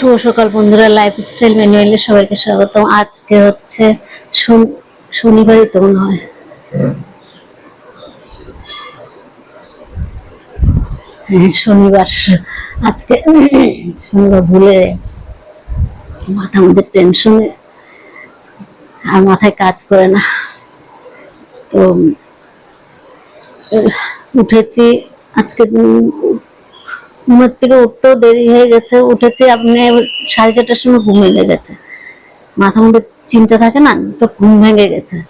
শুভ সকাল বন্ধুরা লাইফস্টাইল ম্যানুয়ালে সবাইকে স্বাগত। আজকে হচ্ছে শন- শনিবারই তো মনে হয়। হ্যাঁ শনিবার। আজকে শনিবার ভুলে মাথা মধ্যে টেনশনে আর মাথায় কাজ করে না। তো উঠেছি। আজকে ঘুমের থেকে উঠতেও দেরি হয়ে গেছে। উঠেছি, আপনি সাড়ে চারটার সময় ঘুম ভেঙে গেছে। মাথার মধ্যে চিন্তা থাকে না, তো ঘুম ভেঙে গেছে।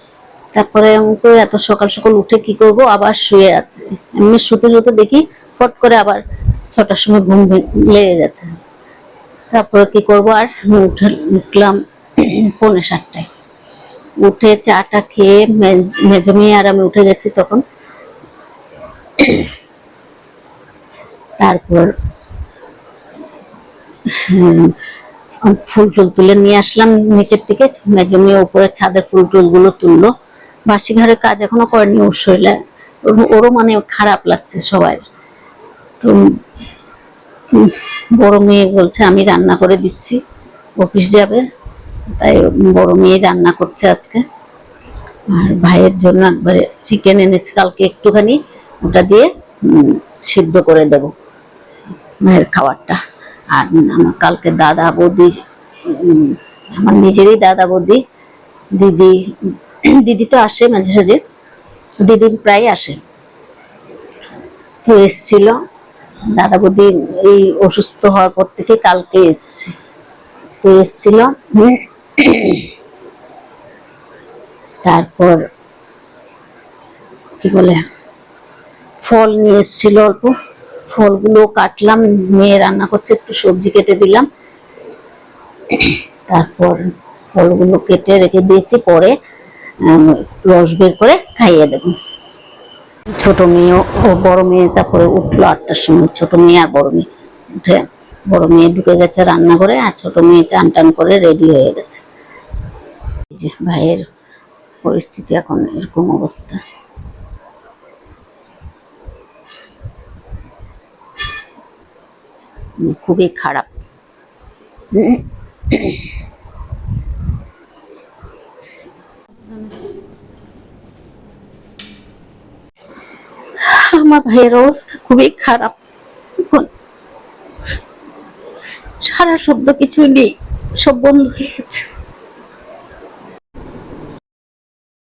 তারপরে আমাকে এত সকাল সকাল উঠে কি করব? আবার শুয়ে আছে। এমনি শুতে শুতে দেখি ফট করে আবার ছটার সময় ঘুম লেগে গেছে। তারপরে কি করব? আর উঠে উঠলাম পৌনে সাতটায়। উঠে চাটা খেয়ে মে- মেজো মেয়ে আর আমি উঠে গেছি তখন। তারপর ফুল টুল তুলে নিয়ে আসলাম নিচের থেকে মেজে মেয়ে উপরে ছাদের ফুল টুলগুলো তুললো। বাসি ঘরের কাজ এখনও করেনি ওর শরীরে। ওরও মানে খারাপ লাগছে সবাই। তো বড় মেয়ে বলছে, আমি রান্না করে দিচ্ছি, অফিস যাবে। তাই বড় মেয়ে রান্না করছে আজকে। আর ভাইয়ের জন্য একবারে চিকেন এনেছি, কালকে একটুখানি। ওটা দিয়ে সিদ্ধ করে দেবো। মায়ের খাবারটা। আর আমার কালকে দাদা বৌদি আমার নিজেরই দাদা বৌদি, দিদি দিদি তো আসে মাঝে সাঝে, দিদি প্রায় আসে। তো এসছিল, দাদা বৌদি এই অসুস্থ হওয়ার পর থেকে কালকে এসছে। তো এসছিল, তারপর কি বলে, ফল নিয়ে এসেছিল অল্প। ফলগুলো কাটলাম মেয়ে রান্না করছে, একটু সবজি কেটে দিলাম। তারপর ফলগুলো কেটে রেখে দিয়েছি, পরে রস বের করে খাইয়ে দেব। ছোট মেয়ে ও বড় মেয়ে, তারপরে উঠল আটটার সময়, ছোট মেয়ে আর বড় মেয়ে। উঠে বড় মেয়ে ঢুকে গেছে রান্না করে, আর ছোট মেয়ে চান টান করে রেডি হয়ে গেছে। ভাইয়ের পরিস্থিতি এখন এরকম অবস্থা। খুবই খারাপ। আমার ভাইয়ের অবস্থা খুবই খারাপ। সারা শব্দ কিছুই নেই, সব বন্ধ হয়ে গেছে।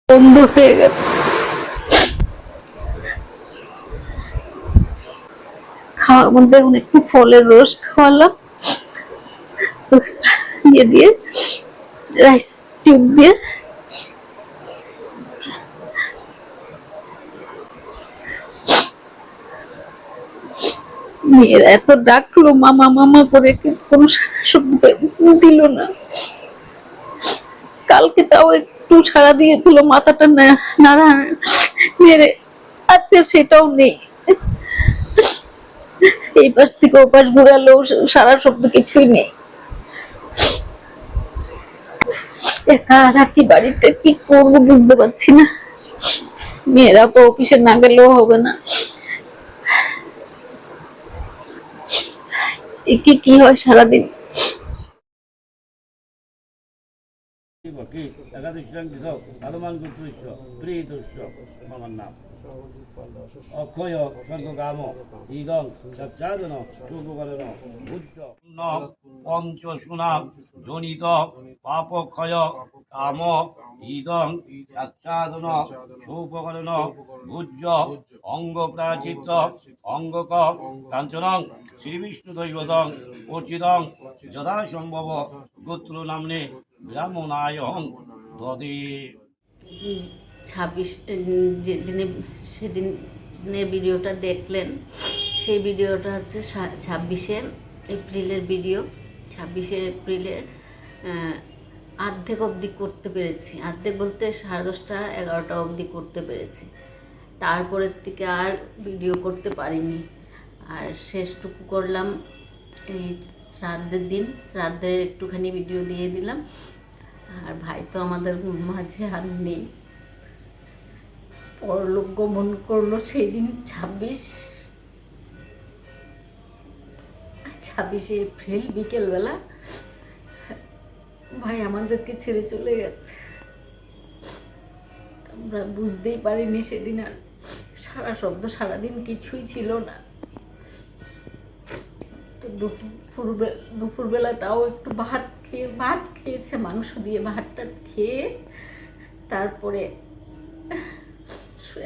বন্ধ হয়ে গেছে। খাওয়ার মধ্যে এখন একটু ফলের রস খাওয়ালাম ইয়ে দিয়ে রাইস টিউব দিয়ে। মেয়েরা এত ডাকলো, মামা মামা করে কোনো দিল না। কালকে তাও একটু সারা দিয়েছিল, মাথাটা নাড়া মেরে। আজকে সেটাও নেই। এই পাশ থেকে ও পাশ ঘুরালেও সারা শব্দ কিছুই নেই। একা বাড়িতে কি করব বুঝতে পারছি না। মেয়েরা তো অফিসে না গেলেও হবে না। কি কি হয় সারাদিন? কি একাদশাং দিত হনুমান গুত্রস্য প্রিয়তুষ্য আমার নাম। অক্ষয় স্বর্গকাম ইদং সচ্চাদন শুভকরণ ন পঞ্চ সুনাম জনিত, পাপক্ষয়, কাম, ইদং, সচ্চাদন শুভকরণ ভুজ্য অঙ্গ প্রাচিত্র অঙ্গক, কাঞ্চনং, শ্রীবিষ্ণু দৈবতং অচিতং যথা সম্ভব গোত্র নামনে ব্রাহ্মণায় দদে ছাব্বিশ যেদিনে সেদিনের ভিডিওটা দেখলেন, সেই ভিডিওটা হচ্ছে ছাব্বিশে এপ্রিলের ভিডিও। ছাব্বিশে এপ্রিলে আর্ধেক অবধি করতে পেরেছি। আর্ধেক বলতে সাড়ে দশটা, এগারোটা অবধি করতে পেরেছি। তারপরের থেকে আর ভিডিও করতে পারিনি। আর শেষটুকু করলাম, এই শ্রাদ্ধের দিন। শ্রাদ্ধের একটুখানি ভিডিও দিয়ে দিলাম। আর ভাই তো আমাদের মাঝে আর নেই। পরলোক গমন করল সেই দিন ছাব্বিশ ছাব্বিশে এপ্রিল বিকেলবেলা ভাই আমাদেরকে ছেড়ে চলে গেছে। আমরা বুঝতেই পারিনি সেদিন আর সারা শব্দ সারাদিন কিছুই ছিল না। তো দুপুর দুপুরবেলা তাও একটু ভাত খেয়ে, ভাত খেয়েছে, মাংস দিয়ে ভাতটা খেয়ে তারপরে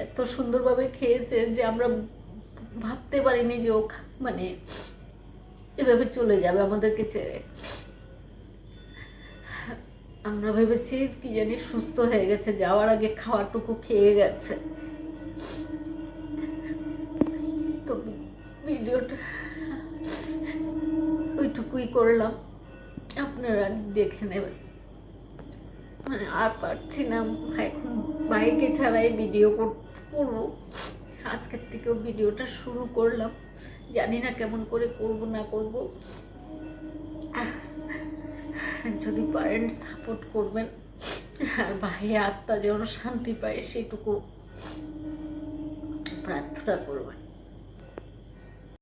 এত সুন্দরভাবে খেয়েছে যে আমরা ভাবতে পারিনি যে ও মানে এভাবে চলে যাবে আমাদেরকে ছেড়ে। আমরা ভেবেছি কি জানি সুস্থ হয়ে গেছে, যাওয়ার আগে খাওয়াটুকু খেয়ে গেছে। তো ভিডিওটা ওইটুকুই করলাম। আপনারা দেখে নেবেন। মানে আর পারছি না, এখন বাইকে ছাড়াই ভিডিও করব। আজকের থেকেও ভিডিওটা শুরু করলাম। জানি না কেমন করে করব, না করব। যদি পারেন সাপোর্ট করবেন। আর ভাই আত্মা যেন শান্তি পায়, সেটুকু প্রার্থনা করবেন।